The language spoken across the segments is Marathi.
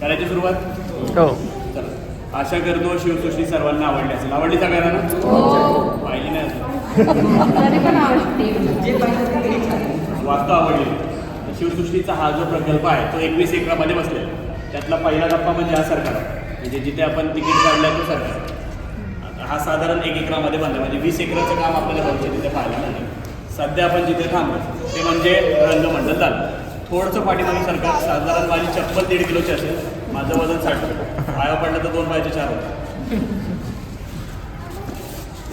करायची सुरुवात? हो. चला. आशा करतो शिवसृष्टी सर्वांना आवडली असेल. आवडली सगळ्यांना ना? पाहिली नाही वास्तव आवडली. शिवसृष्टीचा हा जो प्रकल्प आहे तो एकवीस एकरामध्ये बसलेला आहे. त्यातला पहिला टप्पा म्हणजे हा सरकार. म्हणजे जिथे आपण तिकीट काढलं आहे तो सरकार. आता हा साधारण एक एकरामध्ये बांधला. म्हणजे वीस एकराचं काम आपल्याला भविष्यात तिथे पाहायला मिळेल सध्या आपण जिथे थांबलो ते म्हणजे रंगमंडल झालं थोडंसं पाठीमागे सरकार साधारण माझी चप्पल दीड किलोची असेल. माझं वजन साठ. पाया पडलं तर दोन पायाचे चार होते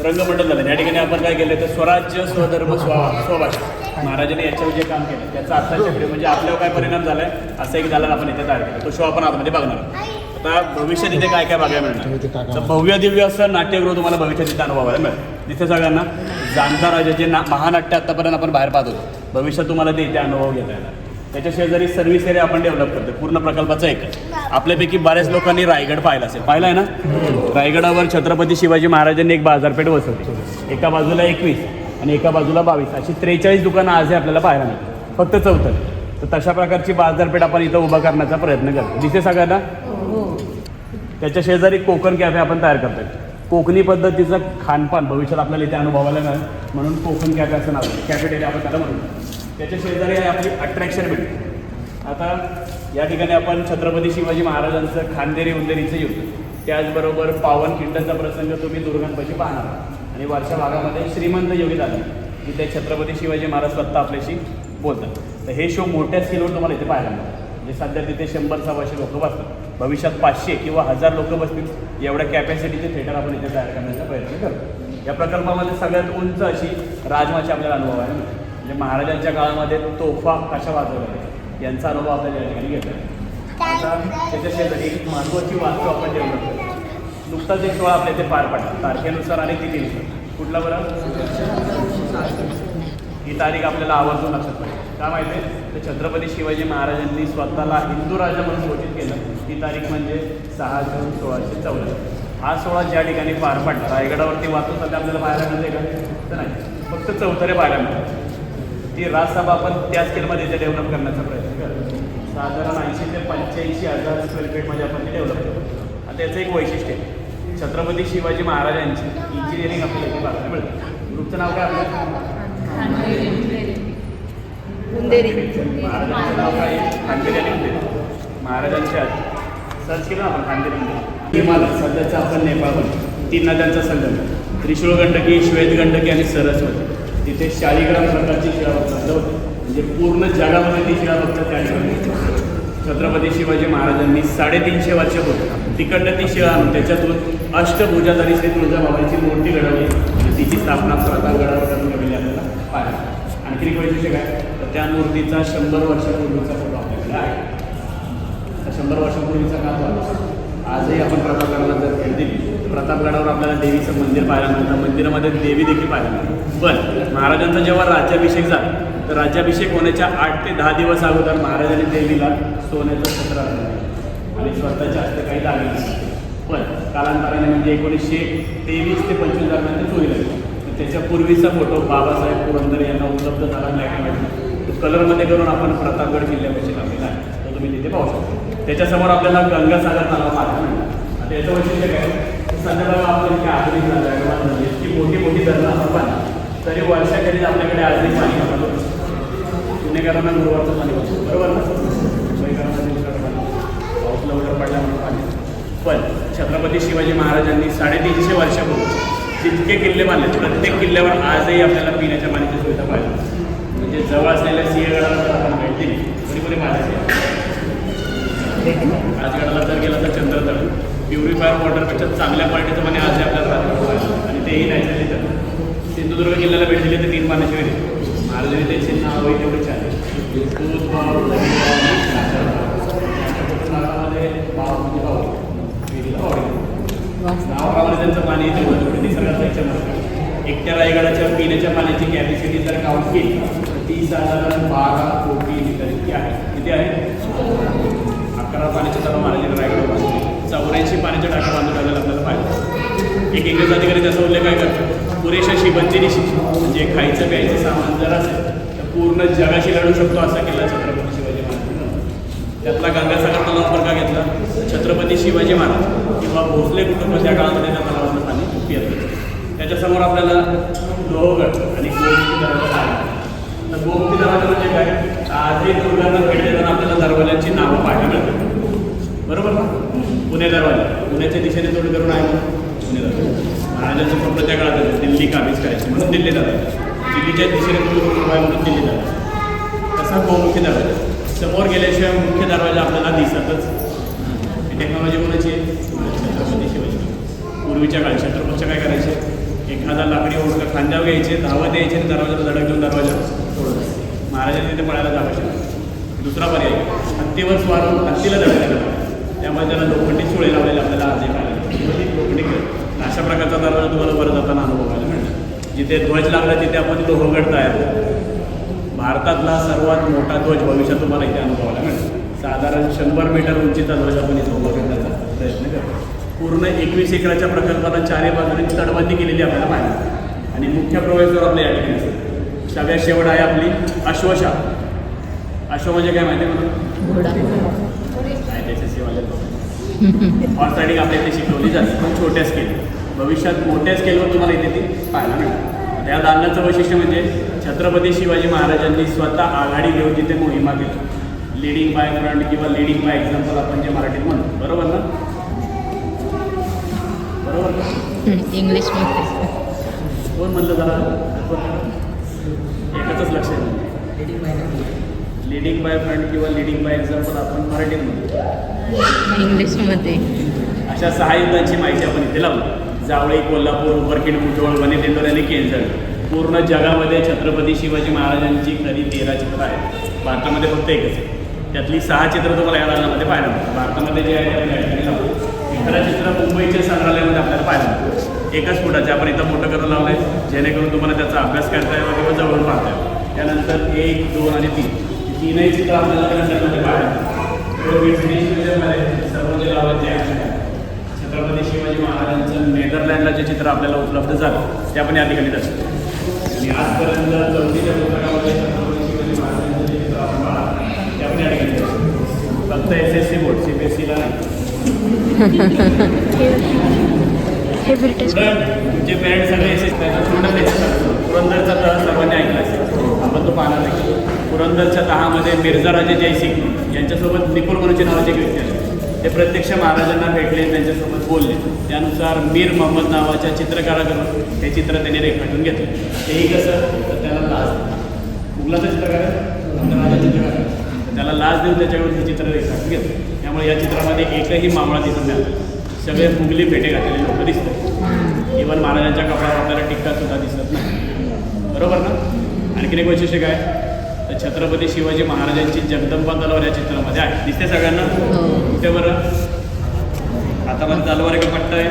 रंगमंडल झालं. या ठिकाणी आपण काय केलं तर स्वराज्य स्वधर्म स्व स्वभाषा. महाराजांनी याच्यावर जे काम केलं त्याचा आत्ताच्या पिढी म्हणजे आपल्यावर काय परिणाम झालाय असं एक झाला आपण इथे तयार केलं. तो शो आपण आतमध्ये बघणार. आता भविष्यात इथे काय काय बघायला मिळणार? तर भव्य दिव्य असं नाट्यगृह तुम्हाला भविष्यात इथे अनुभवायला मिळेल. तिथे सगळ्यांना जाणता राजा जे ना महानाट्य आतापर्यंत आपण बाहेर पाहत होतो. भविष्यात तुम्हाला ते इथे अनुभव घेता येणार. त्याच्या शेजारी सर्व्हिस एरिया आपण डेव्हलप करतो पूर्ण प्रकल्पाचं एक आपल्यापैकी बऱ्याच लोकांनी रायगड पाहिला असेल. पाहिला आहे ना? रायगडावर छत्रपती शिवाजी महाराजांनी एक बाजारपेठ बसवली एका बाजूला एकवीस आणि एका बाजूला बावीस. अशी त्रेचाळीस दुकानं आजही आपल्याला पाहायला मिळतात. फक्त चौथं. तर तशा प्रकारची बाजारपेठ आपण इथं उभा करण्याचा प्रयत्न करतो. दिसे सगळ्यांना त्याच्या शेजारी कोकण कॅफे आपण तयार करतोय. कोकणी पद्धतीचं खानपान भविष्यात आपल्याला इथे अनुभवायला मिळेल. म्हणून कोकण कॅफे असं नाव कॅफेटेरिया आपण त्याला म्हणतो त्याच्या शेजारी आहे आपली अट्रॅक्शन भेटते आता या ठिकाणी आपण छत्रपती शिवाजी महाराजांचं खांदेरी उंदेरीचं युद्ध त्याचबरोबर पावन किंडनचा प्रसंग तुम्ही दुर्गांपाशी पाहणार आणि वरच्या भागामध्ये श्रीमंत योगी झाले ते छत्रपती शिवाजी महाराज स्वतः आपल्याशी बोलतात. तर हे शो मोठ्या स्केलवर तुम्हाला इथे पाहायला मिळतात म्हणजे सध्या तिथे शंभर सव्वाशे लोक बसतात. भविष्यात पाचशे किंवा हजार लोक बसतील एवढ्या कॅपॅसिटीचे थिएटर आपण इथे तयार करण्याचा प्रयत्न करतो. या प्रकल्पामध्ये सगळ्यात उंच अशी राजमाची आपल्याला अनुभवायला मिळते. म्हणजे महाराजांच्या काळामध्ये तोफा कशा वाजवल्या यांचा अनुभव आपल्याला या ठिकाणी घेतला आता त्याच्या शेजारी एक महत्त्वाची वास्तू आपण डेव्हलप करतो. नुकताच एक सोहळा आपल्या इथे पार पडला. तारखेनुसार आणि तिथीनुसार. कुठला बरं? ही तारीख आपल्याला आवर्जून लक्षात पाहिजे का माहिती? आहे तर छत्रपती शिवाजी महाराजांनी स्वतःला हिंदू राजा म्हणून घोषित केलं. ही तारीख म्हणजे सहा जून सोळाशे चौदा हा सोहळा ज्या ठिकाणी पार पडला रायगडावरती वाचून सध्या आपल्याला पाहायला मिळते का? तर नाही. फक्त चौथरे पाहायला मिळतात ती राजसभा आपण त्या स्केलमध्ये इथे डेव्हलप करण्याचा प्रयत्न करतो साधारण ऐंशी ते पंच्याऐंशी हजार स्क्वेअर फीटमध्ये आपण ते डेव्हलप करतो आता याचं एक वैशिष्ट्य आहे. छत्रपती शिवाजी महाराजांची इंजिनिअरिंग आपल्याला इथे पाहायला मिळतं. ग्रुपचं नाव काय आपलं? महाराजांचं नाव काय? आहे? खांदेरी आणि उंदेरी. महाराजांच्या सर्च केलं ना आपण खांदेरी उंदेरी. हिमालय सध्याचं आपण नेपाळमध्ये तीन नद्यांचा संगम. त्रिशूळ गंडकी श्वेत गंडकी आणि सरस्वती. तिथे शालिग्राम प्रकारची शिळा उपलब्ध होती म्हणजे पूर्ण जगामध्ये ती शिळा फक्त त्या ठिकाणी छत्रपती शिवाजी महाराजांनी साडेतीनशे वर्ष होत तिकडनं ती शिळा आणून त्याच्यातून अष्टभुजाधारी श्री तुळजाबाबाची मूर्ती घडवली. आणि तिची स्थापना प्रतापगडावर करून गेलेली आपल्याला पाहिजे आणखी एक वैशिष्ट्य काय? तर त्या मूर्तीचा शंभर वर्षापूर्वीचा फोटो आपल्याकडे आहे. शंभर वर्षापूर्वीचा काल झाला आजही आपण प्रतापगडाला जर भेट दिली प्रतापगडावर आपल्याला देवीचं मंदिर पाहायला मिळतं. मंदिरामध्ये देवी देखील पाहायला मिळतं. पण महाराजांचा जेव्हा राज्याभिषेक झाला तर राज्याभिषेक होण्याच्या आठ ते दहा दिवस अगोदर महाराजांनी देवीला सोन्याचं सत्र आणि स्वतःच्या हस्ते काही दागिने पण कालांतराने म्हणजे एकोणीसशे तेवीस ते पंचवीस दरम्यान ते चोरी लागली त्याच्या पूर्वीचा फोटो बाबासाहेब पुरंदरे यांना उपलब्ध झाला ब्लॅक अँड व्हाईट तो कलरमध्ये करून आपण प्रतापगड जिल्ह्यापाशी लावलेला आहे. तुम्ही तिथे पाहू शकता. त्याच्यासमोर आपल्याला गंगासागर तलाव पाहायला मिळतो आता याचं वैशिष्ट्य काय? संध्याकाळ आपण इतके आधुनिक झालं इतकी मोठी मोठी धरणं आपण तरी वर्षाखेरीज आपल्याकडे आजही पाणी वापरतो पुणेकरांना गुरुवारचं पाणी वापरतो बरोबर ना? मुंबईकरांना दिवसाचं पाणी पाऊस लवकर पडल्यामुळे पाणी पण छत्रपती शिवाजी महाराजांनी साडेतीनशे वर्षापूर्वी जितके किल्ले बांधले प्रत्येक किल्ल्यावर आजही आपल्याला पिण्याच्या पाण्याची सुविधा पाहिजे. म्हणजे जवळ असलेल्या सिंहगडाला आपण भेट दिली कोणी कोणी पाहिजे राजगडाला जर गेला तर चंद्रतळ. प्युरिफायर वॉटरपेक्षा चांगल्या क्वालिटीचं पाणी आज आपल्याला राजगड आणि तेही नॅचरली तर. सिंधुदुर्ग किल्ल्याला भेट दिली तर तीन पाण्याची वेळ महाराजांनी त्यांची नावही तेवढी छान आहे. म्हणजे त्यांचं पाणी तेवढं तेवढं म्हणजे निसर्गाचा एक चमत्कार एकट्या रायगडाच्या पिण्याच्या पाण्याची कॅपॅसिटी जर काउंट केली तर ती साधारण बारा कोटी लिटर इतकी आहे. किती आहे. अकरा पाण्याचे तलाव मारलेले रायगड चौऱ्याऐंशी पाण्याच्या टाक्या बांधून ठेवलेल्या आपल्याला पाहिजे एक इंग्रज अधिकारी त्याचा उल्लेख काय करतो पुरेशा शिबंदीनिशी म्हणजे खायचं प्यायचं सामान जर असेल तर पूर्ण जगाशी लढू शकतो असा केला छत्रपती शिवाजी महाराज त्यातला गंगासागर तलाव पण का घेतला? छत्रपती शिवाजी महाराज किंवा भोसले कुटुंब त्या काळामध्ये त्या तलावाचं पाणी पियत त्याच्यासमोर आपल्याला लोहगड आणि गोमुखी दरवाजा तर गोमुखी दरवाजा म्हणजे काय? आजही दुर्गांना भेट देताना आपल्याला दरवाजांची नावं पाहायला मिळतात बरोबर ना पुणे दरवाजा पुण्याच्या दिशेने थोडी करून आहे ना पुणे दरवाजा महाराजांचं स्वप्न त्या काळात होतं, दिल्ली काबीज करायची म्हणून दिल्ली दरवाजा दिल्लीच्या दिशेने थोडी करून आहे म्हणून दिल्ली दरवाजा तसा गोमुखी दरवाजा समोर गेल्याशिवाय मुख्य दरवाजा आपल्याला दिसतच ही टेक्नॉलॉजी कोणाची छत्रपती शिवाजी पूर्वीच्या काळी छत्रपतीच्या काय करायचे? एखादा लाकडी ओढका खांद्यावर घ्यायचे धावा यायचे आणि दरवाजाला धडक देऊन दरवाजा सोडत महाराजांनी तिथे पळायला जावं दुसरा पर्याय हत्तीवर स्वार हत्तीला धडक त्यामुळे त्याला लोखंडी सुळे लावलेले आपल्याला आज एक आले. लोखंडी अशा प्रकारचा दरवाजा तुम्हाला बरं जाताना अनुभवायला आला जिथे ध्वज लागला तिथे आपण लोहगड तयार करतो. भारतातला सर्वात मोठा ध्वज भविष्यात तुम्हाला इथे अनुभवायला आला साधारण शंभर मीटर उंचीचा ध्वज आपण इथे उभा करणार. प्रयत्न करतो. पूर्ण एकवीस एकराच्या प्रकल्पाला चारही बाजूने तडबंदी केलेली आपल्याला पाहिजे आणि मुख्य प्रवेशद्वार आपल्या या ठिकाणी असतं. सगळ्यात शेवट आहे आपली अश्वशा अश्व म्हणजे काय माहिती आहे मला? काय हॉर्स रायडिंग आपल्या इथे शिकवली जाते पण छोट्या स्केल भविष्यात मोठ्या स्केलवर तुम्हाला इथे ती पाहायला मिळते त्या दालनाचं वैशिष्ट्य म्हणजे छत्रपती शिवाजी महाराजांनी स्वतः आघाडी घेऊन तिथे मोहिमा केली. लिडिंग बाय फ्रंट किंवा लिडिंग बाय एक्झाम्पल आपण जे मराठीत म्हणतो. बरोबर ना? इंग्लिशमध्ये कोण म्हणलं जरा? एकच लक्ष लिडिंग बाय फ्रंट किंवा लिडिंग बाय एक्झाम्पल आपण मराठीत म्हणतो इंग्लिशमध्ये अशा सहा युद्धांची माहिती आपण इथे लावली. जावळी कोल्हापूर उंबरखेड मुठोळ वनेतेंदर आणि केंजळ. पूर्ण जगामध्ये छत्रपती शिवाजी महाराजांची खरी तेरा चित्र आहेत. भारतामध्ये फक्त एकच आहे. त्यातली सहा चित्र तुम्हाला या दालनामध्ये पाहायला मिळतात भारतामध्ये जे आहे खरं चित्र मुंबईच्या संग्रहालयामध्ये आपल्याला पाहायला एकाच फुटाचे आपण इथं मोठं करून लावलं आहे जेणेकरून तुम्हाला त्याचा अभ्यास करता यावा किंवा जवळून पाहता यावं. त्यानंतर एक दोन आणि तीन. तीनही चित्र आपल्याला त्या पाहिजे सर्व जे लावायचे छत्रपती शिवाजी महाराजांचं नेदरलँडला जे चित्र आपल्याला उपलब्ध झालं ते आपण या ठिकाणी दर्शवतो आणि आजपर्यंत चौथीच्या पुस्तकामध्ये छत्रपती शिवाजी महाराजांचं जे चित्र आपण पाहतो ते आपण या ठिकाणी फक्त S S C board C B S सीला नाही. हे ब्रिटिश सगळे पूर्ण पुरंदरचा तह सर्वांनी ऐकला असेल. आपण तो पाहणार नाही. पुरंदरच्या तहामध्ये मिर्झा राजे जयसिंग यांच्यासोबत निपुल म्हणूचे नावाचे एक व्यक्ती आले ते प्रत्यक्ष महाराजांना भेटले त्यांच्यासोबत बोलले. त्यानुसार मीर मोहम्मद नावाच्या चित्रकाराकडून हे चित्र त्यांनी रेखाटून घेतलं. तेही कसं? तर त्याला लाज मुघलाचं चित्रकार राजा चित्रकार त्याला लाज देऊन त्याच्याकडून हे चित्र रेखाटून घेतलं. त्यामुळे या चित्रामध्ये एकही मावळा दिसून नाही सगळे मुंगली फेटे घातलेले लोक दिसतात. इवन महाराजांच्या कपड्यावर आपल्याला टिक्का सुद्धा दिसत नाही. बरोबर ना? आणखीन एक वैशिष्ट्य काय? तर छत्रपती शिवाजी महाराजांची जगदंबा तलवार या चित्रामध्ये आहे. दिसते सगळ्यांना? कुठे बरं? पण तलवार आहे का पट्टा आहे.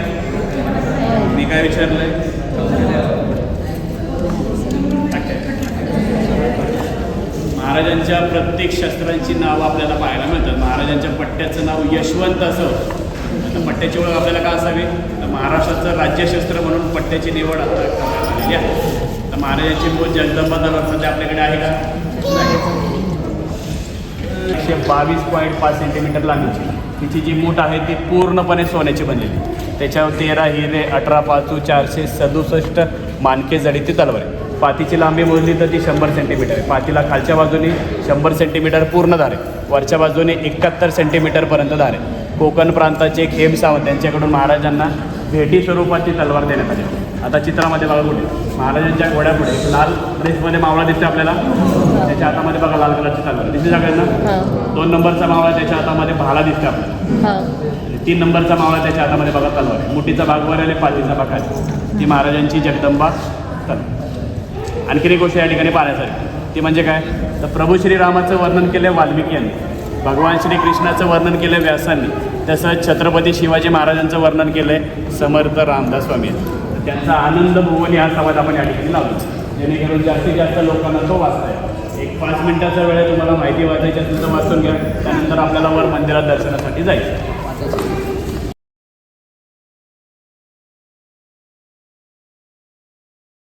मी काय विचारलंय? महाराजांच्या प्रत्येक शस्त्रांची नावं आपल्याला पाहायला मिळतात. महाराजांच्या पट्ट्याचं नाव यशवंत असं. आता पट्ट्याची ओळख आपल्याला का असावी? तर महाराष्ट्राचं राज्यशस्त्र म्हणून पट्ट्याची निवड आता करण्यात आलेली आहे. तर महाराजांची मूळ जगदंबा तलवार सध्या आपल्याकडे आहे का? नाही एकशे बावीस पॉईंट पाच सेंटीमीटर लांबीची. तिची जी मूठ आहे ती पूर्णपणे सोन्याची बनलेली. त्याच्यावर तेरा हिरे अठरा पाचू चारशे सदुसष्ट मानके जडी ती तलवार. आहे पातीची लांबी मोजली तर ती शंभर सेंटीमीटर आहे. पातीला खालच्या बाजूने शंभर सेंटीमीटर पूर्ण धार आहे. वरच्या बाजूने एकाहत्तर सेंटीमीटरपर्यंत धार आहे. कोकण प्रांताचे खेम सावंत यांच्याकडून महाराजांना भेटी स्वरूपाची तलवार देण्यात आली. आता चित्रामध्ये बघा कुठे महाराजांच्या घोड्यापुढे लाल ड्रेसमध्ये मावळा दिसते आपल्याला. त्याच्या हातामध्ये बघा लाल कलरची तलवार. दिसते सगळ्यांना? दोन नंबरचा मावळा त्याच्या हातामध्ये भाला दिसते आपल्याला. तीन नंबरचा मावळा त्याच्या हातामध्ये बघा तलवार आहे. मुठीचा भाग वर आले पाठीचा भाग खाली. ती महाराजांची जगदंबा तलवार आणखीन एक गोष्ट या ठिकाणी पाहण्यासारखी. ती म्हणजे काय? तर प्रभू श्रीरामाचं वर्णन केलं वाल्मिकी यांनी. भगवान श्रीकृष्णाचं वर्णन केलं व्यासांनी. तसंच छत्रपती शिवाजी महाराजांचं वर्णन केलं आहे समर्थ रामदास स्वामी तर त्यांचा आनंद भुवनी हा संवाद आपण या ठिकाणी लावलो जेणेकरून जास्तीत जास्त लोकांना तो वाचता येईल. एक पाच मिनिटाचा वेळ तुम्हाला माहिती वाचायची असेल तर वाचून घ्या. त्यानंतर आपल्याला वर मंदिरात दर्शनासाठी जायचं